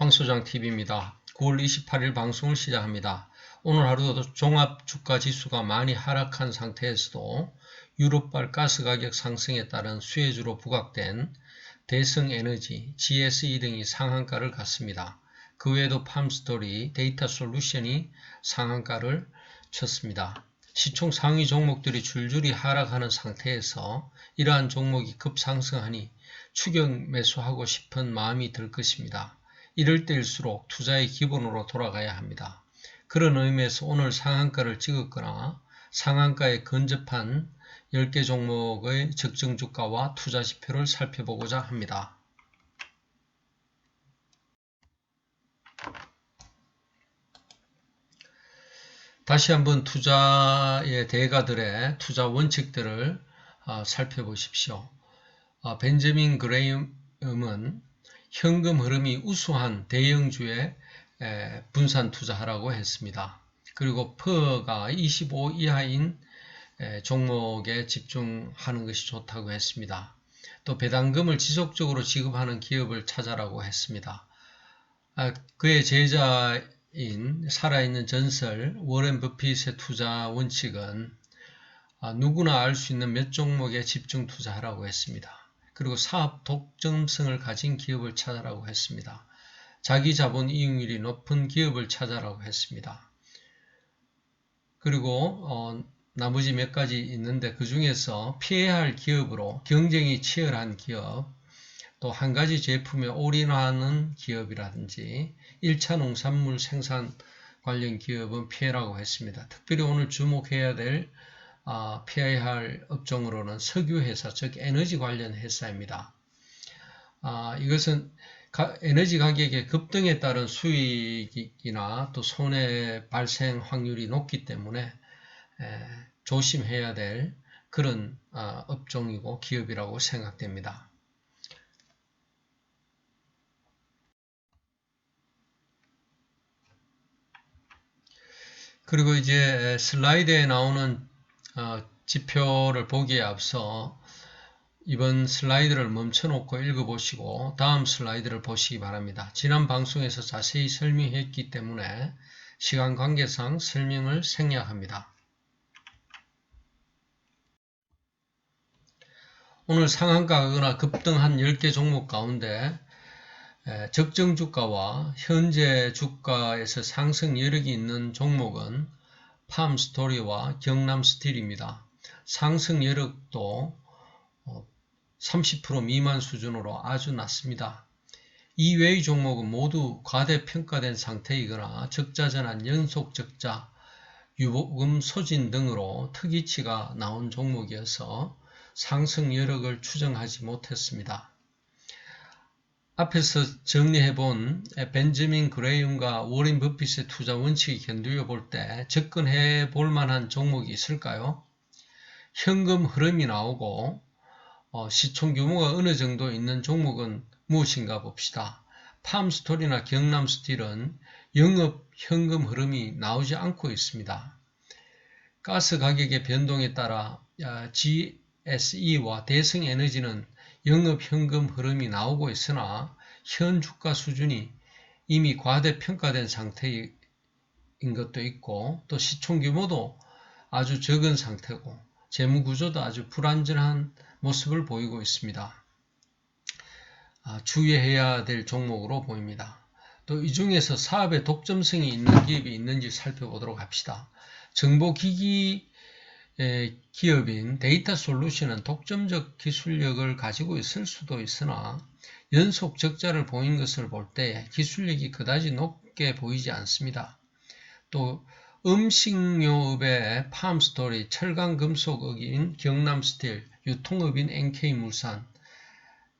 황소장TV입니다. 9월 28일 방송을 시작합니다. 오늘 하루도 종합 주가 지수가 많이 하락한 상태에서도 유럽발 가스 가격 상승에 따른 수혜주로 부각된 대성에너지, GSE 등이 상한가를 갔습니다. 그 외에도 팜스토리, 데이터 솔루션이 상한가를 쳤습니다. 시총 상위 종목들이 줄줄이 하락하는 상태에서 이러한 종목이 급상승하니 추격 매수하고 싶은 마음이 들 것입니다. 이럴 때일수록 투자의 기본으로 돌아가야 합니다. 그런 의미에서 오늘 상한가를 찍었거나 상한가에 근접한 10개 종목의 적정 주가와 투자 지표를 살펴보고자 합니다. 다시 한번 투자의 대가들의 투자 원칙들을 아, 살펴보십시오. 아, 벤저민 그레임은 현금 흐름이 우수한 대형주에 분산 투자하라고 했습니다. 그리고 퍼가 25 이하인 종목에 집중하는 것이 좋다고 했습니다. 또 배당금을 지속적으로 지급하는 기업을 찾아라고 했습니다. 아, 그의 제자인 살아있는 전설 워렌 버핏의 투자 원칙은 아, 누구나 알 수 있는 몇 종목에 집중 투자하라고 했습니다. 그리고 사업 독점성을 가진 기업을 찾아라고 했습니다. 자기 자본 이익률이 높은 기업을 찾아라고 했습니다. 그리고 어, 나머지 몇 가지 있는데 그 중에서 피해야 할 기업으로 경쟁이 치열한 기업, 또 한 가지 제품에 올인하는 기업이라든지 1차 농산물 생산 관련 기업은 피해라고 했습니다. 특별히 오늘 주목해야 될 아, 피해야 할 업종으로는 석유회사, 즉 에너지 관련 회사입니다. 아, 이것은 에너지 가격의 급등에 따른 수익이나 또 손해 발생 확률이 높기 때문에 조심해야 될 그런 아, 업종이고 기업이라고 생각됩니다. 그리고 이제 슬라이드에 나오는 어, 지표를 보기에 앞서 이번 슬라이드를 멈춰놓고 읽어보시고 다음 슬라이드를 보시기 바랍니다. 지난 방송에서 자세히 설명했기 때문에 시간 관계상 설명을 생략합니다. 오늘 상한가거나 급등한 10개 종목 가운데 적정 주가와 현재 주가에서 상승 여력이 있는 종목은 팜스토리와 경남스틸입니다. 상승 여력도 30% 어, 미만 수준으로 아주 낮습니다. 이외의 종목은 모두 과대평가된 상태이거나 적자전환 연속 적자, 유보금 소진 등으로 특이치가 나온 종목이어서 상승 여력을 추정하지 못했습니다. 앞에서 정리해본 벤저민 그레이움과 워린 버핏의 투자 원칙이 견두어 볼때 접근해 볼 만한 종목이 있을까요? 현금 흐름이 나오고 어, 시총 규모가 어느 정도 있는 종목은 무엇인가 봅시다. 팜스토리나 경남스틸은 영업 현금 흐름이 나오지 않고 있습니다. 가스 가격의 변동에 따라 GSE와 대성에너지는 영업 현금 흐름이 나오고 있으나 현 주가 수준이 이미 과대평가된 상태인 것도 있고 또 시총 규모도 아주 적은 상태고 재무 구조도 아주 불안전한 모습을 보이고 있습니다. 아, 주의해야 될 종목으로 보입니다. 또 이 중에서 사업에 독점성이 있는 기업이 있는지 살펴보도록 합시다. 정보기기 기업인 데이터 솔루션은 독점적 기술력을 가지고 있을 수도 있으나 연속 적자를 보인 것을 볼 때 기술력이 그다지 높게 보이지 않습니다. 또 음식료업의 팜스토리, 철강금속업인 경남스틸, 유통업인 NK물산,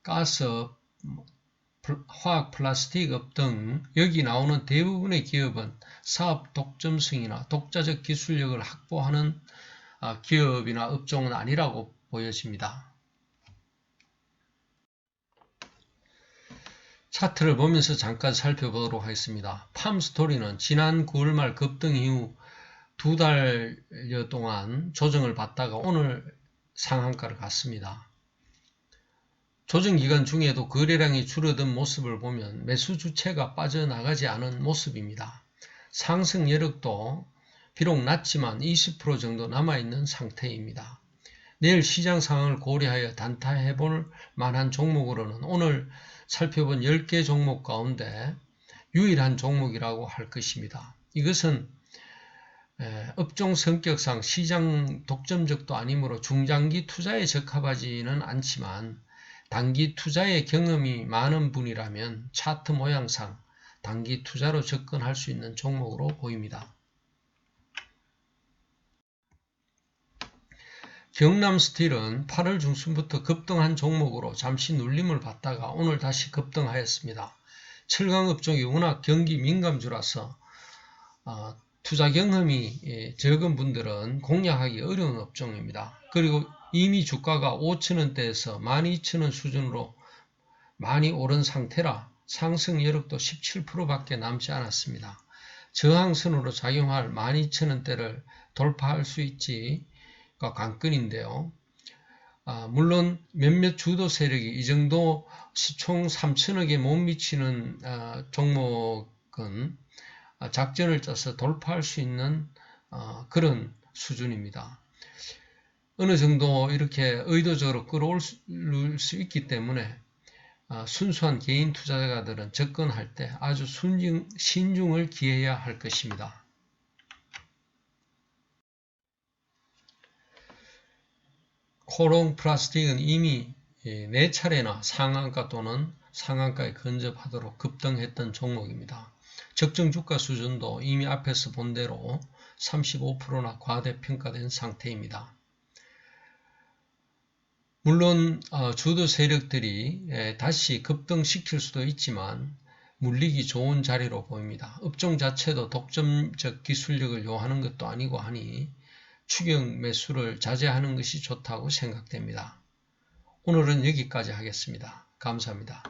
가스업, 화학 플라스틱업 등 여기 나오는 대부분의 기업은 사업 독점성이나 독자적 기술력을 확보하는 아, 기업이나 업종은 아니라고 보여집니다. 차트를 보면서 잠깐 살펴보도록 하겠습니다. 팜스토리는 지난 9월 말 급등 이후 두 달여 동안 조정을 받다가 오늘 상한가를 갔습니다. 조정 기간 중에도 거래량이 줄어든 모습을 보면 매수 주체가 빠져나가지 않은 모습입니다. 상승 여력도 비록 낮지만 20% 정도 남아있는 상태입니다. 내일 시장 상황을 고려하여 단타해 볼 만한 종목으로는 오늘 살펴본 10개 종목 가운데 유일한 종목이라고 할 것입니다. 이것은 업종 성격상 시장 독점적도 아니므로 중장기 투자에 적합하지는 않지만 단기 투자의 경험이 많은 분이라면 차트 모양상 단기 투자로 접근할 수 있는 종목으로 보입니다. 경남 스틸은 8월 중순부터 급등한 종목으로 잠시 눌림을 받다가 오늘 다시 급등하였습니다. 철강업종이 워낙 경기 민감주라서 어, 투자 경험이 예, 적은 분들은 공략하기 어려운 업종입니다. 그리고 이미 주가가 5천원대에서 12,000원 수준으로 많이 오른 상태라 상승 여력도 17%밖에 남지 않았습니다. 저항선으로 작용할 12,000원대를 돌파할 수 있지 관건인데요. 아, 물론 몇몇 주도 세력이 이 정도 시총 3천억에 못 미치는 아, 종목은 아, 작전을 짜서 돌파할 수 있는 아, 그런 수준입니다. 어느 정도 이렇게 의도적으로 끌어올 수 있기 때문에 아, 순수한 개인 투자자들은 접근할 때 아주 순중, 신중을 기해야 할 것입니다. 코롱 플라스틱은 이미 4차례나 상한가 또는 상한가에 근접하도록 급등했던 종목입니다. 적정 주가 수준도 이미 앞에서 본 대로 35%나 과대평가된 상태입니다. 물론 어, 주도 세력들이 다시 급등시킬 수도 있지만 물리기 좋은 자리로 보입니다. 업종 자체도 독점적 기술력을 요하는 것도 아니고 하니 추경 매수를 자제하는 것이 좋다고 생각됩니다. 오늘은 여기까지 하겠습니다. 감사합니다.